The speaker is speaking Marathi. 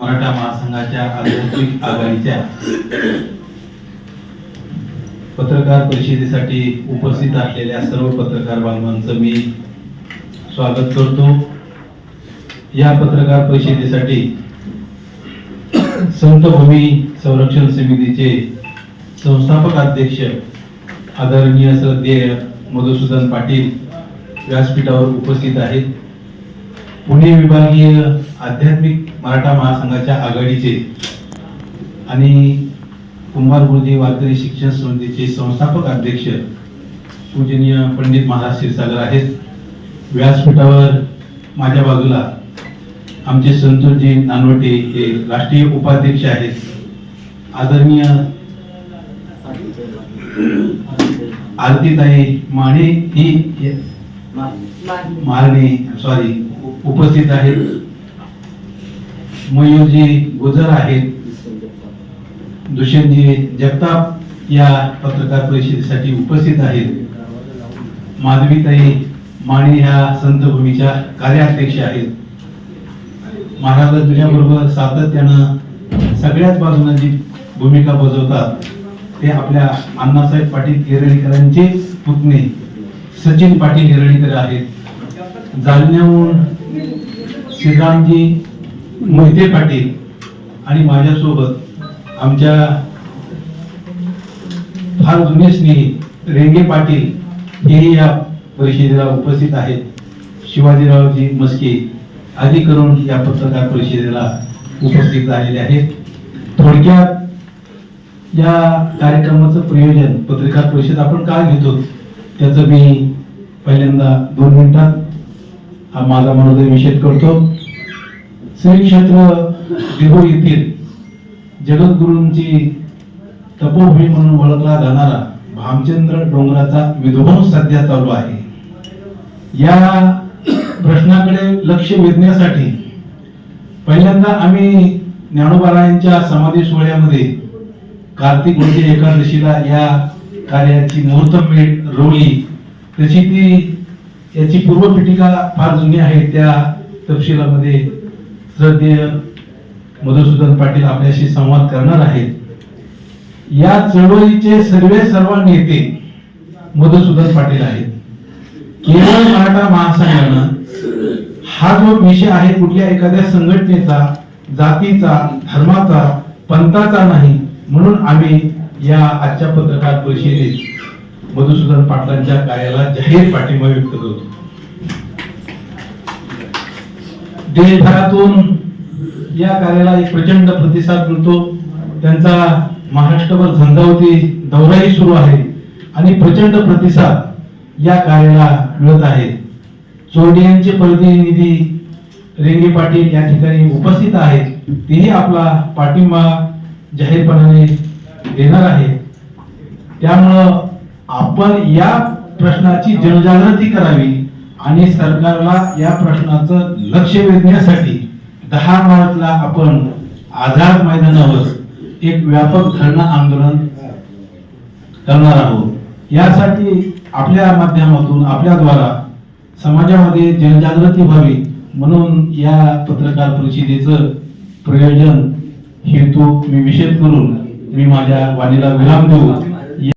मराठा महासंघाच्या आध्यात्मिक आघाडीच्या पत्रकार परिषदेसाठी उपस्थित असलेल्या सर्व पत्रकार बांधवांचं मी स्वागत करतो. या पत्रकार परिषदेसाठी संतभूमी संरक्षण समितीचे संस्थापक अध्यक्ष आदरणीय श्रद्धेय मधुसूदन पाटील व्यासपीठावर उपस्थित आहेत. पुणे विभागीय आध्यात्मिक मराठा महासंघाच्या आघाडीचे आणि कुंभार गुरुजी वारकरी शिक्षण समितीचे संस्थापक अध्यक्ष पूजनीय पंडित महाराज क्षीरसागर आहेत. व्यासपीठावर माझ्या बाजूला आमचे संतोषजी नानवटे हे राष्ट्रीय उपाध्यक्ष आहेत. आदरणीय आरतीताई माने ही मारणे सॉरी उपस्थित आहेत. मयूरजी गुजर आहेत. दुष्यंतजी जगताप या पत्रकार परिषदेसाठी उपस्थित आहेत. माधवीताई माने ह्या संतभूमीच्या कार्याध्यक्ष आहेत. महाराज तुझ्याबरोबर सातत्यानं सगळ्याच बाजूने जी भूमिका बजावतात ते आपल्या अण्णासाहेब पाटील केरळीकरांचे पुतणे सचिन पाटील केरळीकर आहेत. जालन्याहून श्रीरामजी मोहिते पाटील आणि माझ्यासोबत आमच्या फार जुने स्नेही रेंगे पाटील हेही या परिषदेला उपस्थित आहेत. शिवाजीरावजी मस्के आदी करून या पत्रकार परिषदेला उपस्थित झालेले आहेत. थोडक्यात या कार्यक्रमाचं प्रयोजन पत्रकार परिषद आपण का घेतो त्याचं मी पहिल्यांदा दोन मिनिटात माझा मनोदय निषेध करतो. श्री क्षेत्र देहू येथील जगद्गुरूंची तपोभूमी म्हणून ओळखला जाणारा भामचंद्र डोंगराचा विध्वंस सध्या चालू आहे. या प्रश्नाकडे लक्ष वेधण्यासाठी पहिल्यांदा आम्ही ज्ञानोबारायांच्या समाधी सोहळ्यामध्ये कार्तिक म्हणजे एकादशीला या कार्याची मुहूर्तमेढ रोवली. तशी ती याची पूर्वपीठिका फार जुनी आहे. त्या तपशिलामध्ये श्रद्धेय मधुसूदन पाटील आपल्याशी संवाद करणार आहेत. या चळवळीचे सर्वे सर्व नेते मधुसूदन पाटील आहेत. केवळ मराठा महासंघानं हा जो विषय आहे कुठल्या एखाद्या संघटनेचा जातीचा धर्माचा पंथाचा नाही म्हणून आम्ही या आजच्या पत्रकार परिषदेत मधुसूदन पाटलांच्या कार्याला जाहीर पाठिंबा व्यक्त करतो. देशभरातून या कार्याला एक प्रचंड प्रतिसाद मिळतो. त्यांचा महाराष्ट्रभर झंझावती दौराही सुरू आहे आणि प्रचंड प्रतिसाद या कार्याला मिळत आहे. चोरडियांचे प्रतिनिधी रेंगे पाटील या ठिकाणी उपस्थित आहेत. तेही आपला पाठिंबा जाहीरपणाने देणार आहे त्यामुळं आपण या प्रश्नाची जनजागृती करावी आणि सरकारला या प्रश्नाचं लक्ष वेधण्यासाठी दहा मार्चला आपण आझाद मैदानावर एक व्यापक धरणं आंदोलन करणार आहोत. यासाठी आपल्या माध्यमातून आपल्याद्वारा समाजामध्ये जनजागृती व्हावी म्हणून या पत्रकार परिषदेचं प्रयोजन हेतू मी विशेष करून मी माझ्या वाणीला विराम देऊ.